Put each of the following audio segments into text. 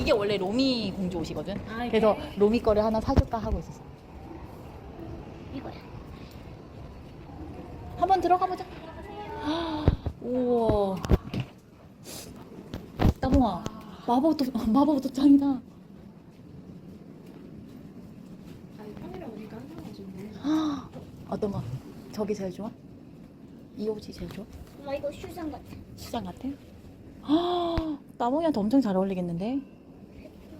이게 원래 로미 공주 옷이거든. 아, 이게? 그래서 로미 거를 하나 사줄까 하고 있었어. 이거야. 한번 들어가 보자. 우와. 따봉아, 마법 도 마법도 짱이다. 아니 카메라 우리가 안 나와가지고. 어떤 거? 저게 제일 좋아? 이 옷이 제일 좋아? 엄마 이거 슈상 같아. 시장 같아? 따봉이한테 엄청 잘 어울리겠는데?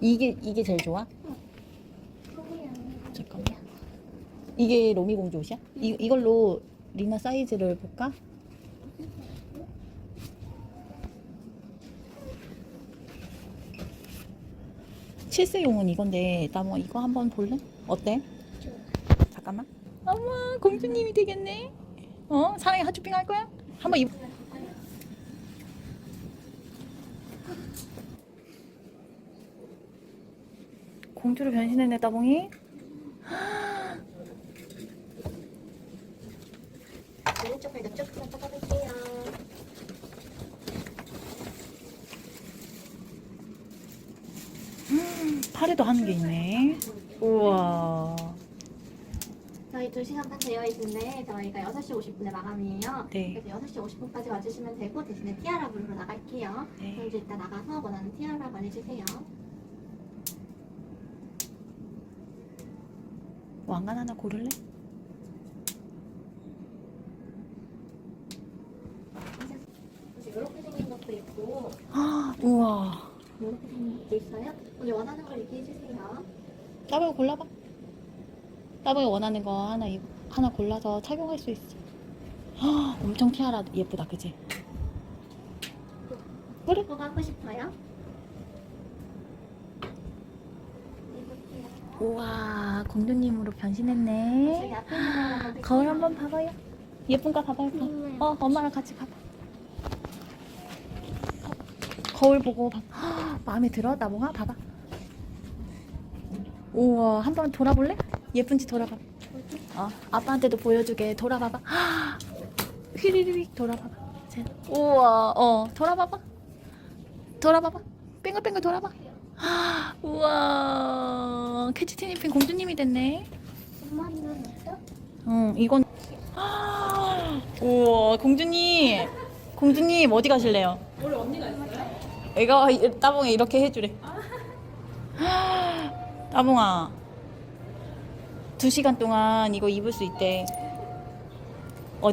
이게 이게 제일 좋아? 잠깐만. 이게 로미 공주 옷이야? 이 이걸로 리나 사이즈를 볼까? 실수용은 이건데 따봉아 이거 한번 볼래? 어때? 잠깐만. 어머 공주님이 되겠네. 어 사랑의 하츄핑 할 거야? 한번 입. 공주로 변신했네 따봉이. 오른쪽을 이쪽으로 뻗어볼게요. 팔에도 하는 게 있네. 우와. 저희 2시간 반 되어 있는데 저희가 6시 50분에 마감이에요. 네. 그래서 6시 50분까지 와주시면 되고 대신에 티아라 부르러 나갈게요. 네. 그럼 이제 이따 나가서 원하는 티아라 보내주세요. 왕관 하나 고를래? 이제 이렇게 생긴 것도 있고 아, 우와. 이렇게 생긴 것도 있어요. 오늘 원하는 걸 얘기해 주세요. 따봉이 골라봐. 따봉이 원하는 거 하나 입- 하나 골라서 착용할 수 있어. 아, 엄청 티아라 예쁘다, 그지? 그래. 뭐가 하고 싶어요? 우와, 공주님으로 변신했네. 거 거울 한번 봐봐요. 예쁜가 봐봐요. 음, 어, 엄마랑 같이 봐봐. 어, 거울 보고 봐. 헉, 마음에 들어? 나봉아? 봐봐. 우와, 한번 돌아볼래? 예쁜지 돌아봐. 어, 아빠한테도 보여주게. 돌아봐봐. 헉, 휘리릭 돌아봐봐. 쟤. 우와, 어, 돌아봐봐. 돌아봐봐. 뺑글뺑글 돌아봐. 헉, 우와, 캐치 티니핑 공주님이 됐네. 엄마는? 응, 이건. 우와, 공주님. 공주님, 어디 가실래요? 원래 언니가 있어요? 이거, 이- 따봉이 이렇게 해주래. 따봉아. 두 시간 동안 이거 입을 수 있대.